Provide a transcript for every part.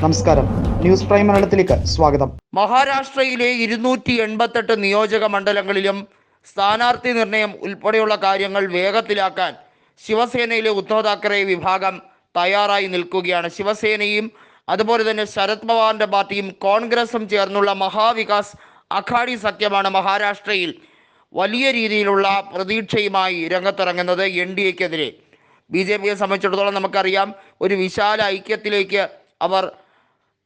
നമസ്കാരം. News prime മലയാളത്തിലേക്ക് സ്വാഗതം. മഹാരാഷ്ട്രയിലെ ഇരുന്നൂറ്റി എൺപത്തെട്ട് നിയോജക മണ്ഡലങ്ങളിലും സ്ഥാനാർത്ഥി നിർണയം ഉൾപ്പെടെയുള്ള കാര്യങ്ങൾ വേഗത്തിലാക്കാൻ ശിവസേനയിലെ ഉദ്ധവ് താക്കറെ വിഭാഗം തയ്യാറായി നിൽക്കുകയാണ്. ശിവസേനയും അതുപോലെ തന്നെ ശരത് പവാറിന്റെ പാർട്ടിയും കോൺഗ്രസും ചേർന്നുള്ള മഹാവികാസ് അഖാഡി സഖ്യമാണ് മഹാരാഷ്ട്രയിൽ വലിയ രീതിയിലുള്ള പ്രതീക്ഷയുമായി രംഗത്തിറങ്ങുന്നത് എൻ ഡി എക്കെതിരെ. ബി ജെ പിയെ സംബന്ധിച്ചിടത്തോളം നമുക്കറിയാം ഒരു വിശാല ഐക്യത്തിലേക്ക് അവർ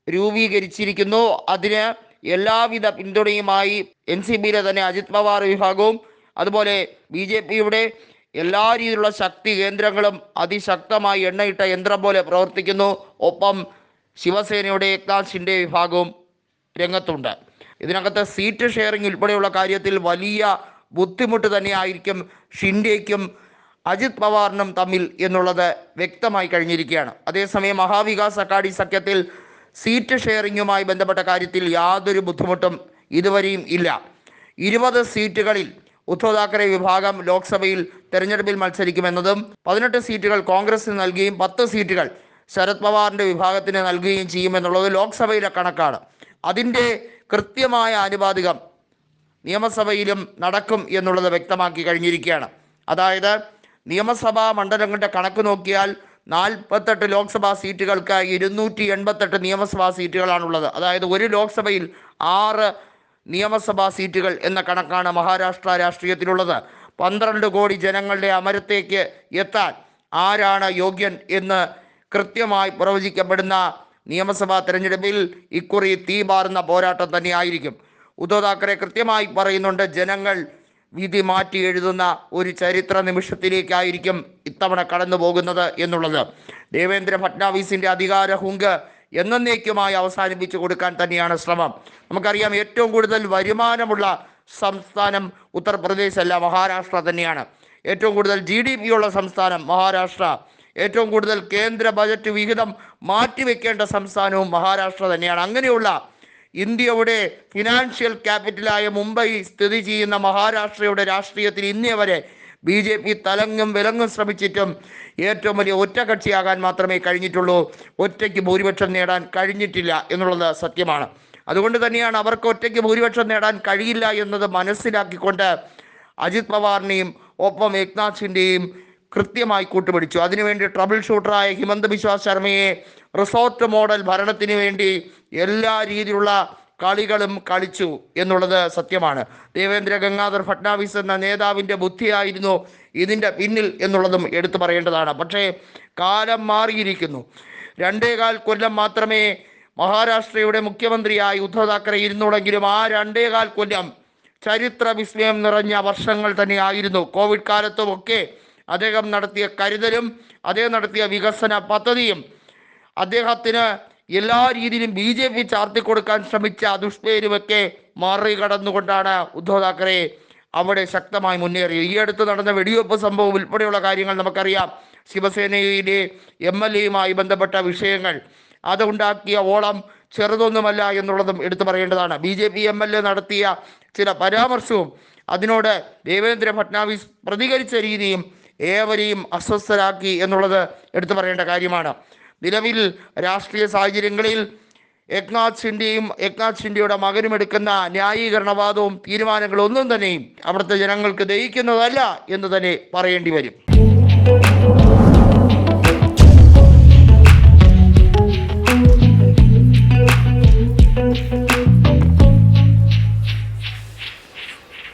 രൂപീകരിച്ചിരിക്കുന്നു. അതിന് എല്ലാവിധ പിന്തുണയുമായി എൻ സി ബിയിലെ തന്നെ അജിത് പവാർ വിഭാഗവും അതുപോലെ ബി ജെ പിയുടെ എല്ലാ രീതിയിലുള്ള ശക്തി കേന്ദ്രങ്ങളും അതിശക്തമായി എണ്ണയിട്ട യന്ത്രം പോലെ പ്രവർത്തിക്കുന്നു. ഒപ്പം ശിവസേനയുടെ ഷിൻഡെ വിഭാഗവും രംഗത്തുണ്ട്. ഇതിനകത്ത് സീറ്റ് ഷെയറിംഗ് ഉൾപ്പെടെയുള്ള കാര്യത്തിൽ വലിയ ബുദ്ധിമുട്ട് തന്നെയായിരിക്കും ഷിൻഡേക്കും അജിത് പവാറിനും തമ്മിൽ എന്നുള്ളത് വ്യക്തമായി കഴിഞ്ഞിരിക്കുകയാണ്. അതേസമയം മഹാവികാസ് അക്കാഡി സഖ്യത്തിൽ സീറ്റ് ഷെയറിങ്ങുമായി ബന്ധപ്പെട്ട കാര്യത്തിൽ യാതൊരു ബുദ്ധിമുട്ടും ഇതുവരെയും ഇല്ല. ഇരുപത് സീറ്റുകളിൽ ഉദ്ധവ് താക്കറെ വിഭാഗം ലോക്സഭയിൽ തെരഞ്ഞെടുപ്പിൽ മത്സരിക്കുമെന്നതും പതിനെട്ട് സീറ്റുകൾ കോൺഗ്രസിന് നൽകുകയും പത്ത് സീറ്റുകൾ ശരത് പവാറിന്റെ വിഭാഗത്തിന് നൽകുകയും ചെയ്യുമെന്നുള്ളത് ലോക്സഭയിലെ കണക്കാണ്. അതിന്റെ കൃത്യമായ ആനുപാതികം നിയമസഭയിലും നടക്കും എന്നുള്ളത് വ്യക്തമാക്കി കഴിഞ്ഞിരിക്കുകയാണ്. അതായത് നിയമസഭാ മണ്ഡലങ്ങളുടെ കണക്ക് നോക്കിയാൽ നാൽപ്പത്തെട്ട് ലോക്സഭാ സീറ്റുകൾക്ക് ഇരുന്നൂറ്റി എൺപത്തെട്ട് നിയമസഭാ സീറ്റുകളാണുള്ളത്. അതായത് ഒരു ലോക്സഭയിൽ ആറ് നിയമസഭാ സീറ്റുകൾ എന്ന കണക്കാണ് മഹാരാഷ്ട്ര രാഷ്ട്രീയത്തിലുള്ളത്. പന്ത്രണ്ട് കോടി ജനങ്ങളുടെ അമരത്തേക്ക് എത്താൻ ആരാണ് യോഗ്യൻ എന്ന് കൃത്യമായി പ്രവചിക്കപ്പെടുന്ന നിയമസഭാ തെരഞ്ഞെടുപ്പിൽ ഇക്കുറി തീപാറുന്ന പോരാട്ടം തന്നെയായിരിക്കും. ഉദ്ധവ് താക്കറെ കൃത്യമായി പറയുന്നുണ്ട് ജനങ്ങൾ വിധി മാറ്റി എഴുതുന്ന ഒരു ചരിത്ര നിമിഷത്തിലേക്കായിരിക്കും ഇത്തവണ കടന്നു പോകുന്നത് എന്നുള്ളത്. ദേവേന്ദ്ര ഫട്നാവിസിന്റെ അധികാര ഹുങ്ക് എന്നേക്കുമായി അവസാനിപ്പിച്ചു കൊടുക്കാൻ തന്നെയാണ് ശ്രമം. നമുക്കറിയാം ഏറ്റവും കൂടുതൽ വരുമാനമുള്ള സംസ്ഥാനം ഉത്തർപ്രദേശ് അല്ല മഹാരാഷ്ട്ര തന്നെയാണ്. ഏറ്റവും കൂടുതൽ ജി ഡി പി ഉള്ള സംസ്ഥാനം മഹാരാഷ്ട്ര. ഏറ്റവും കൂടുതൽ കേന്ദ്ര ബജറ്റ് വിഹിതം മാറ്റിവെക്കേണ്ട സംസ്ഥാനവും മഹാരാഷ്ട്ര തന്നെയാണ്. അങ്ങനെയുള്ള ഇന്ത്യയുടെ ഫിനാൻഷ്യൽ ക്യാപിറ്റലായ മുംബൈ സ്ഥിതി ചെയ്യുന്ന മഹാരാഷ്ട്രയുടെ രാഷ്ട്രീയത്തിൽ ഇന്നേ വരെ ബി ജെ പി തലങ്ങും വിലങ്ങും ശ്രമിച്ചിട്ടും ഏറ്റവും വലിയ ഒറ്റകക്ഷിയാകാൻ മാത്രമേ കഴിഞ്ഞിട്ടുള്ളൂ. ഒറ്റയ്ക്ക് ഭൂരിപക്ഷം നേടാൻ കഴിഞ്ഞിട്ടില്ല എന്നുള്ളത് സത്യമാണ്. അതുകൊണ്ട് തന്നെയാണ് അവർക്ക് ഒറ്റയ്ക്ക് ഭൂരിപക്ഷം നേടാൻ കഴിയില്ല എന്നത് മനസ്സിലാക്കിക്കൊണ്ട് അജിത് പവാറിനെയും ഒപ്പം ഏക്നാഥ് കൃത്യമായി കൂട്ടുപിടിച്ചു. അതിനുവേണ്ടി ട്രബിൾ ഷൂട്ടറായ ഹിമന്ത് ബിശ്വ ശർമ്മയെ റിസോർട്ട് മോഡൽ ഭരണത്തിന് വേണ്ടി എല്ലാ രീതിയിലുള്ള കളികളും കളിച്ചു എന്നുള്ളത് സത്യമാണ്. ദേവേന്ദ്ര ഗംഗാധർ ഫട്നാവിസ് എന്ന നേതാവിന്റെ ബുദ്ധിയായിരുന്നു ഇതിന്റെ പിന്നിൽ എന്നുള്ളതും എടുത്തു പറയേണ്ടതാണ്. പക്ഷേ കാലം മാറിയിരിക്കുന്നു. രണ്ടേകാൽ കൊല്ലം മാത്രമേ മഹാരാഷ്ട്രയുടെ മുഖ്യമന്ത്രിയായി ഉദ്ധവ് താക്കറെ ഇരുന്നുള്ളെങ്കിലും ആ രണ്ടേകാൽ കൊല്ലം ചരിത്ര വിസ്മയം നിറഞ്ഞ വർഷങ്ങൾ തന്നെയായിരുന്നു കോവിഡ് കാലത്തുമൊക്കെ അദ്ദേഹം നടത്തിയ കരുതലും അദ്ദേഹം നടത്തിയ വികസന പദ്ധതിയും അദ്ദേഹത്തിന് എല്ലാ രീതിയിലും ബി ജെ പി ചാർത്തിക്കൊടുക്കാൻ ശ്രമിച്ച ദുഷ്പേരുമൊക്കെ മറികടന്നുകൊണ്ടാണ് ഉദ്ധവ് താക്കറെ അവിടെ ശക്തമായി മുന്നേറിയത്. ഈ അടുത്ത് നടന്ന വെടിവെപ്പ് സംഭവം ഉൾപ്പെടെയുള്ള കാര്യങ്ങൾ നമുക്കറിയാം. ശിവസേനയിലെ എം എൽ എയുമായി ബന്ധപ്പെട്ട വിഷയങ്ങൾ. അതുണ്ടാക്കിയ ഓളം ചെറുതൊന്നുമല്ല എന്നുള്ളതും എടുത്തു പറയേണ്ടതാണ്. B J P M L A നടത്തിയ ചില പരാമർശവും അതിനോട് ദേവേന്ദ്ര ഫട്നാവിസ് പ്രതികരിച്ച രീതിയും ഏവരെയും അസ്വസ്ഥരാക്കി എന്നുള്ളത് എടുത്തു പറയേണ്ട കാര്യമാണ്. നിലവിൽ രാഷ്ട്രീയ സാഹചര്യങ്ങളിൽ ഏക്നാഥ് ഷിൻഡിയും ഏക്നാഥ് ഷിൻഡിയുടെ മകനും എടുക്കുന്ന ന്യായീകരണവാദവും തീരുമാനങ്ങളും ഒന്നും തന്നെയും അവിടുത്തെ ജനങ്ങൾക്ക് ദഹിക്കുന്നതല്ല എന്ന് തന്നെ പറയേണ്ടി വരും.